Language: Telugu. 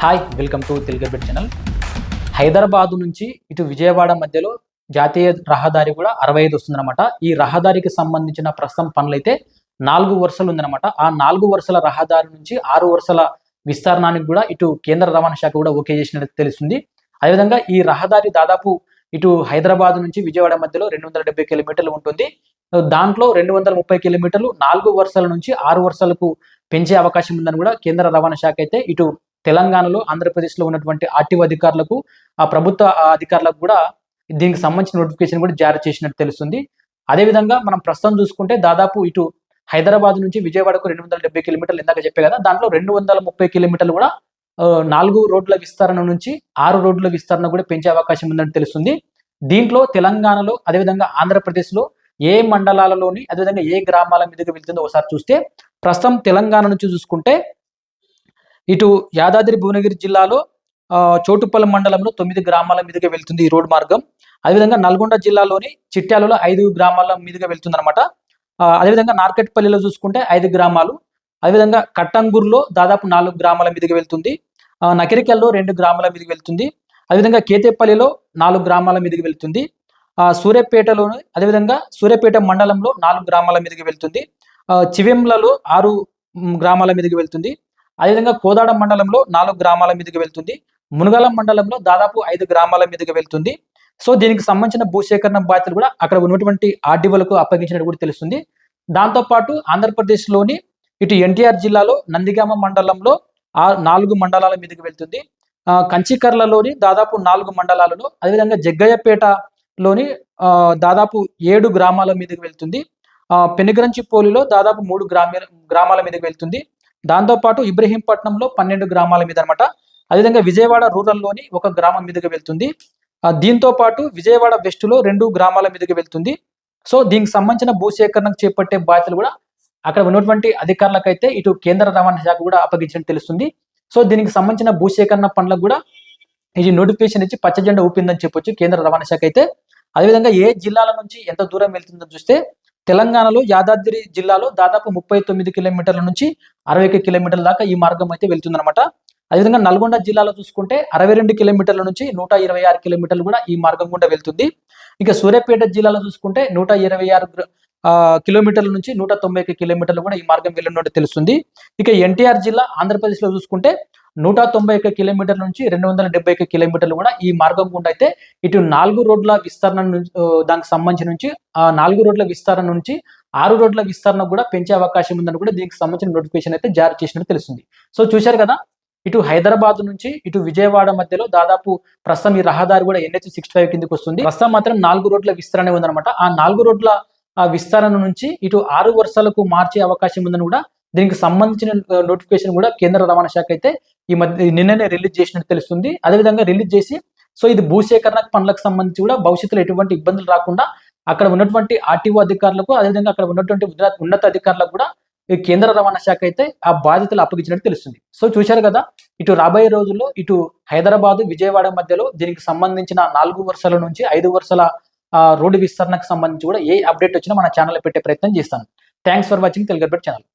హాయ్ వెల్కమ్ టు తెలుగుబెట్ ఛానల్ హైదరాబాద్ నుంచి ఇటు విజయవాడ మధ్యలో జాతీయ రహదారి కూడా అరవై ఐదు వస్తుందన్నమాట. ఈ రహదారికి సంబంధించిన ప్రస్తుతం పనులైతే నాలుగు వరుసలు ఉందన్నమాట. ఆ నాలుగు వరుసల రహదారి నుంచి ఆరు వరుసల విస్తరణానికి కూడా ఇటు కేంద్ర రవాణా శాఖ కూడా ఓకే చేసినట్టు తెలుస్తుంది. అదేవిధంగా ఈ రహదారి దాదాపు ఇటు హైదరాబాద్ నుంచి విజయవాడ మధ్యలో రెండు వందల డెబ్బై కిలోమీటర్లు ఉంటుంది. దాంట్లో రెండు వందల ముప్పై కిలోమీటర్లు నాలుగు వరుసల నుంచి ఆరు వరుసలకు పెంచే అవకాశం ఉందని కూడా కేంద్ర రవాణా శాఖ అయితే ఇటు తెలంగాణలో ఆంధ్రప్రదేశ్లో ఉన్నటువంటి ఆర్టీఓ అధికారులకు ఆ ప్రభుత్వ అధికారులకు కూడా దీనికి సంబంధించిన నోటిఫికేషన్ కూడా జారీ చేసినట్టు తెలుస్తుంది. అదేవిధంగా మనం ప్రస్తుతం చూసుకుంటే దాదాపు ఇటు హైదరాబాద్ నుంచి విజయవాడకు రెండు వందల డెబ్బై కిలోమీటర్లు ఇందాక చెప్పే కదా దాంట్లో రెండు వందల ముప్పై కిలోమీటర్లు కూడా నాలుగు రోడ్ల విస్తరణ నుంచి ఆరు రోడ్ల విస్తరణ కూడా పెంచే అవకాశం ఉందని తెలుస్తుంది. దీంట్లో తెలంగాణలో అదేవిధంగా ఆంధ్రప్రదేశ్లో ఏ మండలాలలోని అదేవిధంగా ఏ గ్రామాల మీదుగా వెళ్తుందో ఒకసారి చూస్తే ప్రస్తుతం తెలంగాణ నుంచి చూసుకుంటే ఇటు యాదాద్రి భువనగిరి జిల్లాలో చోటుపల్లి మండలంలో తొమ్మిది గ్రామాల మీదుగా వెళ్తుంది ఈ రోడ్డు మార్గం. అదేవిధంగా నల్గొండ జిల్లాలోని చిట్యాలలో ఐదు గ్రామాల మీదుగా వెళ్తుంది అనమాట అదేవిధంగా నార్కెట్పల్లిలో చూసుకుంటే ఐదు గ్రామాలు. అదేవిధంగా కట్టంగూరులో దాదాపు నాలుగు గ్రామాల మీదుగా వెళ్తుంది. నకిరికల్లో రెండు గ్రామాల మీదుగా వెళ్తుంది. అదేవిధంగా కేతేపల్లిలో నాలుగు గ్రామాల మీదుగా వెళ్తుంది. సూర్యాపేటలో అదేవిధంగా సూర్యాపేట మండలంలో నాలుగు గ్రామాల మీదుగా వెళ్తుంది. చివెంలలో ఆరు గ్రామాల మీదుగా వెళ్తుంది. అదేవిధంగా కోదాడ మండలంలో నాలుగు గ్రామాల మీదుగా వెళ్తుంది. మునగలం మండలంలో దాదాపు ఐదు గ్రామాల మీదుగా వెళ్తుంది. సో దీనికి సంబంధించిన భూసేకరణ బాధ్యతలు కూడా అక్కడ ఉన్నటువంటి ఆర్డీఓలకు అప్పగించినట్టు కూడా తెలుస్తుంది. దాంతోపాటు ఆంధ్రప్రదేశ్లోని ఇటు ఎన్టీఆర్ జిల్లాలో నందిగామ మండలంలో ఆ నాలుగు మండలాల మీదుగా వెళ్తుంది. కంచికర్లలోని దాదాపు నాలుగు మండలాలలో అదేవిధంగా జగ్గయ్యపేటలోని దాదాపు ఏడు గ్రామాల మీదకి వెళ్తుంది. పెనుగరంచిపోలిలో దాదాపు మూడు గ్రామ గ్రామాల మీదకి వెళ్తుంది. దాంతోపాటు ఇబ్రహీంపట్నంలో పన్నెండు గ్రామాల మీద అనమాట అదేవిధంగా విజయవాడ రూరల్లోని ఒక గ్రామం మీదుగా వెళ్తుంది. దీంతో పాటు విజయవాడ వెస్ట్లో రెండు గ్రామాల మీదుగా వెళ్తుంది. సో దీనికి సంబంధించిన భూసేకరణకు చేపట్టే బాధ్యతలు కూడా అక్కడ ఉన్నటువంటి అధికారులకైతే ఇటు కేంద్ర రవాణా శాఖ కూడా అప్పగించినట్టు తెలుస్తుంది. సో దీనికి సంబంధించిన భూసేకరణ పనులకు కూడా ఇది నోటిఫికేషన్ ఇచ్చి పచ్చ జెండా ఊపిందని చెప్పొచ్చు కేంద్ర రవాణా శాఖ అయితే. అదేవిధంగా ఏ జిల్లాల నుంచి ఎంత దూరం వెళ్తుందో చూస్తే తెలంగాణలో యాదాద్రి జిల్లాలో దాదాపు ముప్పై తొమ్మిది కిలోమీటర్ల నుంచి అరవై కిలోమీటర్ల దాకా ఈ మార్గం అయితే వెళ్తుందనమాట అదేవిధంగా నల్గొండ జిల్లాలో చూసుకుంటే అరవై రెండు కిలోమీటర్ల నుంచి నూట ఇరవై ఆరు కిలోమీటర్లు కూడా ఈ మార్గం గుండా వెళ్తుంది. ఇక సూర్యాపేట జిల్లాలో చూసుకుంటే నూట ఇరవై ఆరు కిలోమీటర్ల నుంచి నూట తొంభై కిలోమీటర్లు కూడా ఈ మార్గం వెళ్ళినట్టు తెలుస్తుంది. ఇక ఎన్టీఆర్ జిల్లా ఆంధ్రప్రదేశ్లో చూసుకుంటే నూట తొంభై ఒక్క కిలోమీటర్ల నుంచి రెండు వందల డెబ్బై ఒక్క కిలోమీటర్లు కూడా ఈ మార్గం గుండా అయితే ఇటు నాలుగు రోడ్ల విస్తరణ దానికి సంబంధించి నుంచి ఆ నాలుగు రోడ్ల విస్తరణ నుంచి ఆరు రోడ్ల విస్తరణ కూడా పెంచే అవకాశం ఉందని కూడా దీనికి సంబంధించిన నోటిఫికేషన్ అయితే జారీ చేసినట్టు తెలుస్తుంది. సో చూశారు కదా ఇటు హైదరాబాద్ నుంచి ఇటు విజయవాడ మధ్యలో దాదాపు ప్రస్తుతం ఈ రహదారి కూడా ఎన్హెచ్ సిక్స్టీ ఫైవ్ కిందకి వస్తుంది. ప్రస్తుతం మాత్రం నాలుగు రోడ్ల విస్తరణ ఉందన్నమాట. ఆ నాలుగు రోడ్ల విస్తరణ నుంచి ఇటు ఆరు వరుసలకు మార్చే అవకాశం ఉందని కూడా దీనికి సంబంధించిన నోటిఫికేషన్ కూడా కేంద్ర రవాణా శాఖ అయితే ఈ మధ్య నిన్ననే రిలీజ్ చేసినట్టు తెలుస్తుంది. అదేవిధంగా రిలీజ్ చేసి సో ఇది భూసేకరణ పనులకు సంబంధించి కూడా భవిష్యత్తులో ఎటువంటి ఇబ్బందులు రాకుండా అక్కడ ఉన్నటువంటి ఆర్టీఓ అధికారులకు అదేవిధంగా అక్కడ ఉన్నటువంటి ఉన్నత అధికారులకు కూడా ఈ కేంద్ర రవాణా శాఖ అయితే ఆ బాధ్యతలు అప్పగించినట్టు తెలుస్తుంది. సో చూశారు కదా ఇటు రాబోయే రోజుల్లో ఇటు హైదరాబాద్ విజయవాడ మధ్యలో దీనికి సంబంధించిన నాలుగు వరుసల నుంచి ఐదు వరుసల రోడ్డు విస్తరణకు సంబంధించి కూడా ఏ అప్డేట్ వచ్చినా మన ఛానల్ పెట్టే ప్రయత్నం చేస్తాను. Thanks for watching Telugu channel